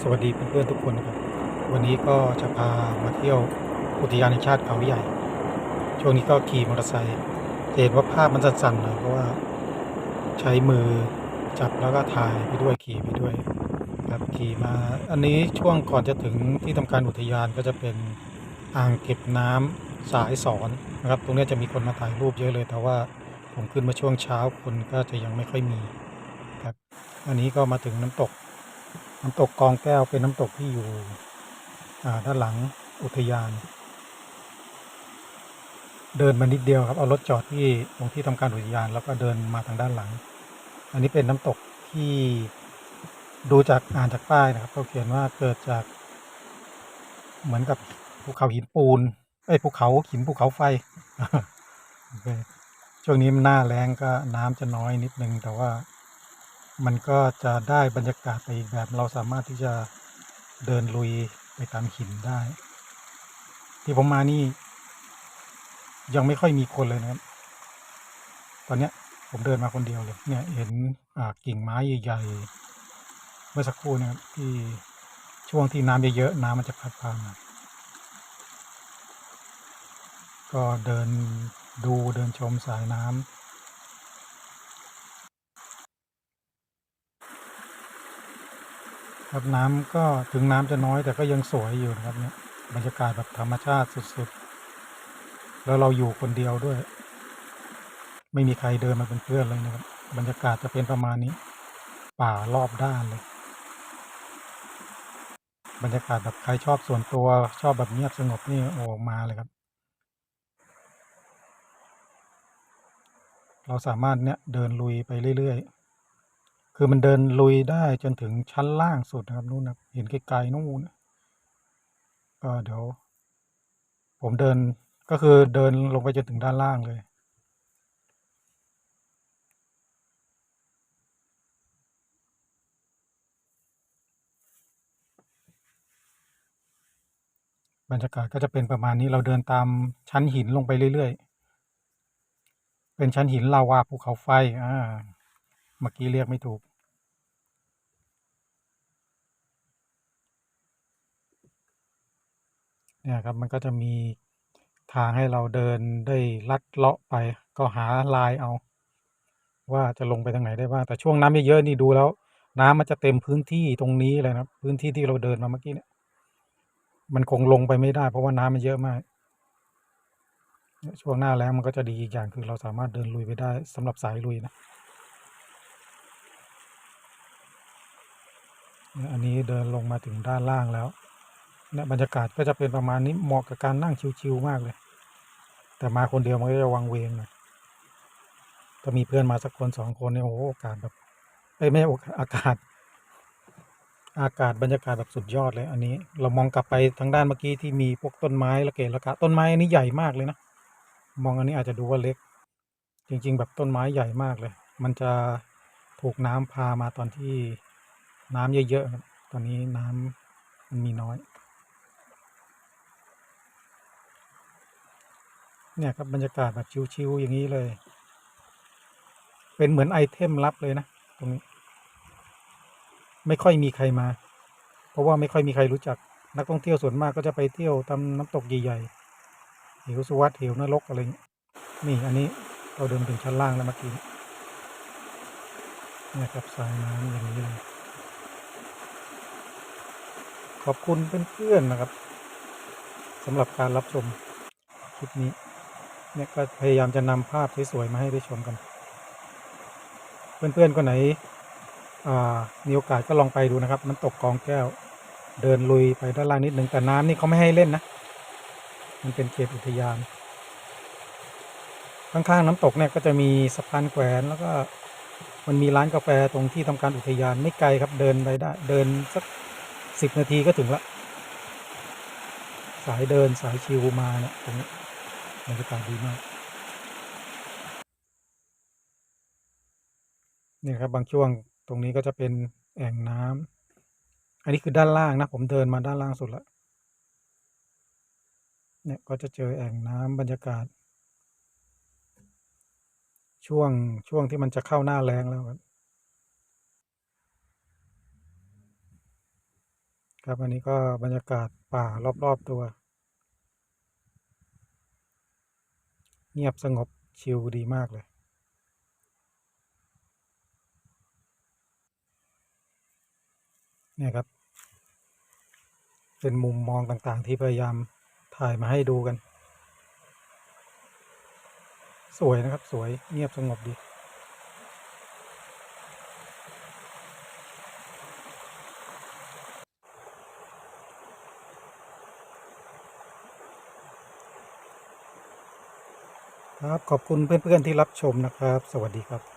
สวัสดีเพื่อนๆทุกคนนะครับ วันนี้ก็จะพามาเที่ยวอุทยานแห่งชาติเขาใหญ่ ช่วงนี้ก็ขี่มอเตอร์ไซค์เห็นว่าภาพมันสั่นๆหน่อยเพราะว่าใช้มือจับแล้วก็ถ่ายไปด้วยขี่ไปด้วยครับขี่มา อันนี้ช่วงก่อนจะถึงที่ทำการอุทยานก็จะเป็นอ่างเก็บน้ำสายสอนนะครับ ตรงนี้จะมีคนมาถ่ายรูปเยอะเลย แต่ว่าผมขึ้นมาช่วงเช้าคนก็จะยังไม่ค่อยมีครับ อันนี้ก็มาถึงน้ำตก น้ำตกกองแก้วเป็นน้ำตกที่อยู่ด้านหลังอุทยาน เดินมานิดเดียวครับ เอารถจอดที่ตรงที่ทำการอุทยาน แล้วก็เดินมาทางด้านหลัง อันนี้เป็นน้ำตกที่ดูจากอ่านจากป้ายนะครับเขาเขียนว่าเกิดจาก เหมือนกับภูเขาหินปูนเอ้ภูเขาหินภูเขาไฟช่วงนี้มันหน้าแรงก็น้ำจะน้อยนิดนึงแต่ว่า มันก็จะได้บรรยากาศไปอีกแบบ เราสามารถที่จะเดินลุยไปตามหินได้ ที่ผมมานี่ ยังไม่ค่อยมีคนเลยนะครับ ตอนเนี้ยผมเดินมาคนเดียวเลย เนี่ยเห็นกิ่งไม้ใหญ่ๆ เมื่อสักครู่เนะครับที่ช่วงที่น้ำเยอะๆน้ำมันจะพัดพามาก็เดินดูเดินชมสายน้ำ ครับน้ำก็ถึงน้ำจะน้อยแต่ก็ยังสวยอยู่นะครับเนี่ยบรรยากาศแบบธรรมชาติสุดๆ แล้วเราอยู่คนเดียวด้วย ไม่มีใครเดินมาเป็นเพื่อนเลยนะครับ บรรยากาศจะเป็นประมาณนี้ ป่ารอบด้านเลย บรรยากาศแบบใครชอบส่วนตัวชอบแบบเงียบสงบนี่โอ้มาเลยครับ เราสามารถเนี่ยเดินลุยไปเรื่อยๆ คือมันเดินลุยได้จนถึงชั้นล่างสุดนะครับนู่นนะเห็นไกลๆนู่นก็เดี๋ยว ผมเดินก็คือเดินลงไปจนถึงด้านล่างเลย บรรยากาศก็จะเป็นประมาณนี้เราเดินตามชั้นหินลงไปเรื่อยๆ เป็นชั้นหินลาวาภูเขาไฟอ่าเมื่อกี้เรียกไม่ถูก เนี่ยครับมันก็จะมีทางให้เราเดินได้ลัดเลาะไป ก็หาลายเอา ว่าจะลงไปทางไหนได้บ้างแต่ช่วงน้ำเยอะๆนี่ดูแล้ว น้ำมันจะเต็มพื้นที่ตรงนี้เลยนะครับพื้นที่ที่เราเดินมาเมื่อกี้เนี่ย มันคงลงไปไม่ได้ เพราะว่าน้ำมันเยอะมากช่วงหน้าแล้งมันก็จะดีอีกอย่างคือเราสามารถเดินลุยไปได้สำหรับสายลุยนะเนี่ยอันนี้เดินลงมาถึงด้านล่างแล้ว เนี่ยบรรยากาศก็จะเป็นประมาณนี้เหมาะกับการนั่งชิวๆมากเลย แต่มาคนเดียวมันก็จะวังเวงหน่อยถ้ามีเพื่อนมาสักคนสองคนเนี่ยโอ้โหโอกาสแบบไม่ใช่โอาสอากาศ อากาศบรรยากาศแบบสุดยอดเลย อันนี้เรามองกลับไปทางด้านเมื่อกี้ที่มีพวกต้นไม้ละเกะละกะต้นไม้อันนี้ใหญ่มากเลยนะมองอันนี้อาจจะดูว่าเล็ก จริง ๆ แบบต้นไม้ใหญ่มากเลย มันจะถูกน้ำพามาตอนที่น้ำเยอะๆตอนนี้น้ำมันมีน้อย เนี่ยครับบรรยากาศแบบชิวๆอย่างนี้เลย เป็นเหมือนไอเทมลับเลยนะตรงนี้ ไม่ค่อยมีใครมา เพราะว่าไม่ค่อยมีใครรู้จัก นักท่องเที่ยวส่วนมากก็จะไปเที่ยวตามน้ำตกใหญ่ๆเหวสุวัสด์เหวนรกอะไรอย่างเงี้นี่อันนี้เราเดินถึงชั้นล่างแล้วเมื่อกี้เนี่ยครับสายน้ำอย่างนี้เลยขอบคุณเพื่อนๆนะครับสำหรับการรับชมคลิปนี้ เนี่ยก็พยายามจะนำภาพสวยๆมาให้ได้ชมกัน เพื่อนๆคนไหนมีโอกาสก็ลองไปดูนะครับน้ำตกกองแก้ว เดินลุยไปด้านล่างนิดหนึ่งแต่น้ำนี่เขาไม่ให้เล่นนะ มันเป็นเขตอุทยาน ข้างๆน้ำตกเนี่ยก็จะมีสะพานแขวนแล้วก็มันมีร้านกาแฟตรงที่ทำการอุทยานไม่ไกลครับเดินไปได้ เดินสักสิบนาทีก็ถึงละ สายเดินสายชิวมาเนี่ยตรงนี้ บรรยากาศดีมากเนี่ยครับบางช่วงตรงนี้ก็จะเป็นแอ่งน้ำอันนี้คือด้านล่างนะ ผมเดินมาด้านล่างสุดแล้วเนี่ยก็จะเจอแอ่งน้ำบรรยากาศ ช่วงช่วงที่มันจะเข้าหน้าแรงแล้วครับครับอันนี้ก็บรรยากาศป่ารอบ ๆ ตัว เงียบสงบชิลดีมากเลย เนี่ยครับ เป็นมุมมองต่างๆ ที่พยายามถ่ายมาให้ดูกัน สวยนะครับสวยเงียบสงบดี ครับขอบคุณเพื่อนๆที่รับชมนะครับ สวัสดีครับ